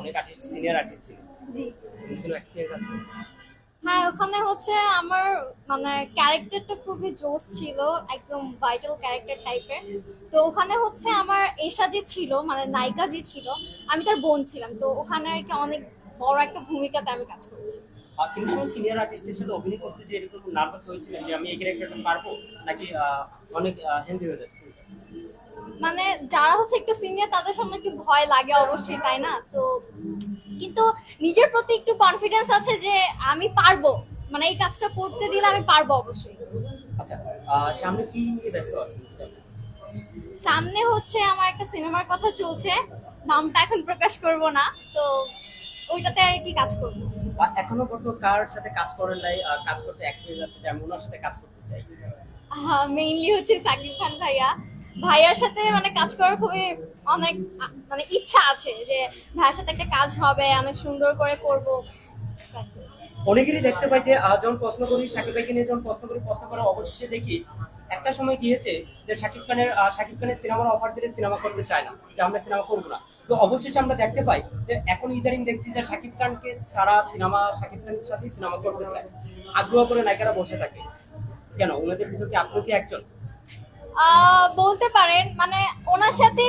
অনেক artist senior artist ছিল। জি। কোনো এক্সপিরিয়েন্স আছে। হ্যাঁ ওখানে হচ্ছে আমার মানে ক্যারেক্টারটা খুবই জোস ছিল একদম ভাইটাল ক্যারেক্টার টাইপের তো ওখানে হচ্ছে আমার এশা যে ছিল মানে নায়িকা যে ছিল আমি তার বোন ছিলাম। তো ওখানে আর কি অনেক বড় একটা ভূমিকাতে আমি কাজ করেছি। কিন্তু কোনো সিনিয়র আর্টিস্টের সাথে অভিনয় করতে যে এরকম নার্ভাস হয়েছিলেন যে আমি এই ক্যারেক্টারটা পারব নাকি অনেক হেলদি হয়ে যাচ্ছে? মানে যারা হচ্ছে একটু সিনিয়র তাদের সামনে একটু ভয় লাগে অবশ্যই তাই না? তো কিন্তু নিজের প্রতি একটু কনফিডেন্স আছে যে আমি পারব। মানে এই কাজটা করতে দিলে আমি পারব অবশ্যই। আচ্ছা সামনে কি নিয়ে ব্যস্ত আছেন? সামনে হচ্ছে আমার একটা সিনেমার কথা চলছে। নামটা এখন প্রকাশ করব না তো ওইটাতে আর কি কাজ করব? এখনও পর্যন্ত কার সাথে কাজ করেন নাই? কাজ করতে এক হয়ে যাচ্ছে যে আমি ওনার সাথে কাজ করতে চাই। মেইনলি হচ্ছে সাকিব খান ভাইয়া। ভাইয়ার সাথে মানে কাজ করার খুবই অনেক মানে ইচ্ছা আছে যে ভাইয়ার সাথে একটা কাজ হবে অনেক সুন্দর করে করব। অনেকেরই দেখতে পাই যে যখন প্রশ্ন করি শাকিব ভাইকে নিয়ে যখন প্রশ্ন করি, প্রশ্ন করে অবশেষে দেখি, একটা সময় গিয়েছে যে শাকিব খানের শাকিব খানের সিনেমার অফার দিলে সিনেমা করতে চায় না, যে আমরা সিনেমা করব না। তো অবশেষে আমরা দেখতে পাই যে, এখন ইদারিং দেখছি যে শাকিব খানকে ছাড়া সিনেমা শাকিব খানের সাথেই সিনেমা করতে চায়। আগ্রহ করে নায়িকারা বসে থাকে। কেন? ওনাদের ভিতর কি আপনি কি একজন? বলতে পারেন মানে ওনার সাথে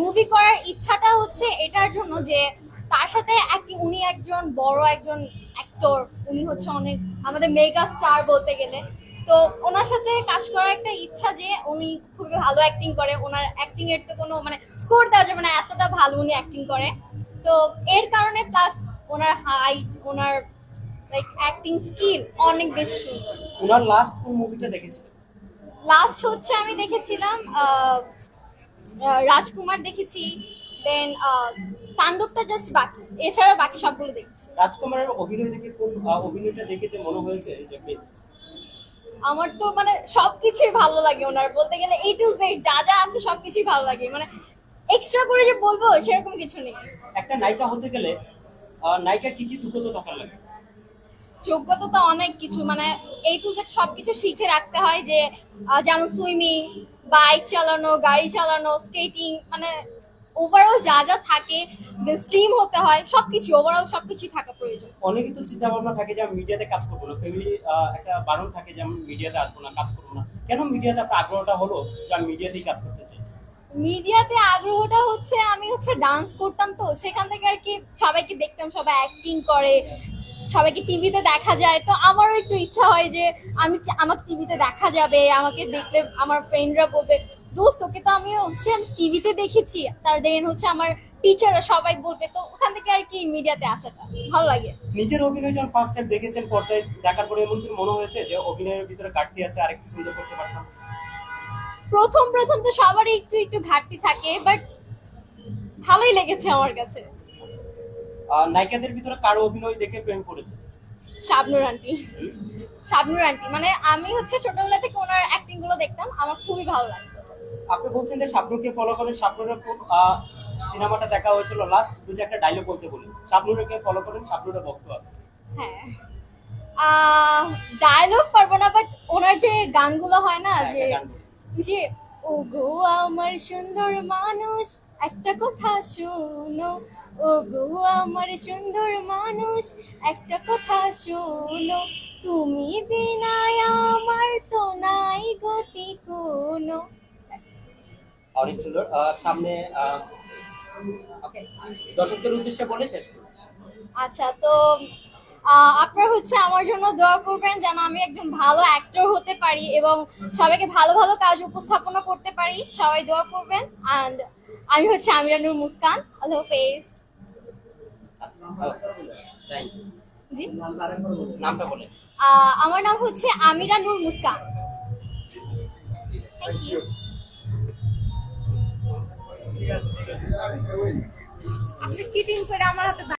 মুভি করার ইচ্ছাটা হচ্ছে এটার জন্য যে তার সাথে উনি একজন বড় একজন অ্যাক্টর উনি হচ্ছে অনেক আমাদের মেগা স্টার বলতে গেলে। তো ওনার সাথে কাজ করার একটা ইচ্ছা যে উনি খুবই ভালো অ্যাক্টিং করে। ওনার অ্যাক্টিং এর তো কোনো মানে স্কোর দেওয়া যাবে না, এতটা ভালো উনি অ্যাক্টিং করে। তো এর কারণে প্লাস ওনার হাইট ওনার লাইক অ্যাক্টিং স্কিল অনেক বেশি সুন্দর। ওনার লাস্ট কোন মুভিটা দেখেছিলেন? লাস্ট হচ্ছে আমি দেখেছিলাম রাজকুমার দেখেছি দেন তাণ্ডবটা জাস্ট বাকি এছাড়া বাকি সবগুলো দেখেছি। রাজকুমারের অভিনয় দেখে কোন অভিনয়টা দেখে যে মনে হয়েছে যে আমার তো মানে সবকিছুই ভালো লাগে ওনার বলতে গেলে এই টু জেড যা যা আছে সবকিছুই ভালো লাগে মানে এক্সট্রা করে যে বলব সেরকম কিছু নেই। একটা নায়িকা হতে গেলে নায়িকার কি কি যোগ্যতা থাকার লাগে? যোগ্যতা তো অনেক কিছু মানে এই টু জেড সবকিছু শিখে রাখতে হয় যে যেমন সুইমিং বাইক চালানো গাড়ি চালানো স্কেটিং মানে ওভারঅল যা যা থাকে স্লিম হতে হয় সবকিছু ওভারঅল সবকিছু থাকা প্রয়োজন। অনেকে তো চিন্তা ভাবনা থাকে যে আমি মিডিয়াতে কাজ করব না ফ্যামিলি একটা বারণ থাকে যে আমি মিডিয়াতে আসব না কাজ করব না। কেন মিডিয়াতে আপনার আগ্রহটা হলো যে আমি মিডিয়াতেই কাজ করতে চাই? মিডিয়াতে আগ্রহটা হচ্ছে আমি হচ্ছে ডান্স করতাম তো সেখান থেকে আর কি সবাইকে দেখতাম সবাই অ্যাক্টিং করে সবাইকে টিভিতে দেখা যায়। তো আমারও একটু ইচ্ছা হয় যে আমি আমার টিভিতে দেখা যাবে আমাকে দেখলে আমার ফ্রেন্ডরা বলবে দোস্ত তোকে তো আমি হচ্ছে টিভিতে দেখেছি। তার দেন হচ্ছে আমার টিচাররা সবাই বলবে। তো ওখান থেকে আর কি মিডিয়াতে আসাটা ভালো লাগে। নিজের অভিনয় যখন ফার্স্ট টাইম দেখেছেন পর্দায় দেখার পরে এমন মনে হয়েছে যে অভিনয়ের ভিতরে ঘাটতি আছে আর একটু সুন্দর করতে পারতাম? প্রথম প্রথম তো সবারই একটু একটু ঘাটতি থাকে বাট ভালোই লেগেছে আমার কাছে। নায়িকাদের ভিতরে কারও অভিনয় দেখে প্রেম করেছে? শাবনুর আন্টি। শাবনুর আন্টি। মানে আমি হচ্ছে ছোটবেলা থেকে ওনার অ্যাক্টিংগুলো দেখতাম আমার খুবই ভালো লাগতো। আপনি বলছেন যে শাবনুরকে ফলো করেন শাবনুরের কোন সিনেমাটা দেখা হয়েছিল লাস্ট বুঝে একটা ডায়লগ বলতে বলি। শাবনুরকে ফলো করেন শাবনুরের ভক্ত। হ্যাঁ। ডায়লগ পারব না বাট ওনার যে গানগুলো হয় না হ্যাঁ। যে ও গো আমার সুন্দর মানুষ একটা কথা শোনো। ও গো আমার সুন্দর মানুষ একটা কথা শোনো। তুমি বিনায় আমার তো নাই গতি কোনো। অনেক সুন্দর। সামনে দর্শকদের উদ্দেশ্যে বলে শেষ আচ্ছা তো আপনারা হচ্ছে আমার জন্য দোয়া করবেন যেন আমি একজন ভালো অ্যাক্টর হতে পারি এবং সবাইকে ভালো ভালো কাজ উপস্থাপনা করতে পারি। সবাই দোয়া করবেন। অ্যান্ড আমি হচ্ছে আমিরানুর মুস্কান আল্লাহ হাফেজ. জি। নামটা আমার নাম হচ্ছে আমিরা নূর মুস্কান। থ্যাংক ইউ আপনি চিটিং করে আমার হাতে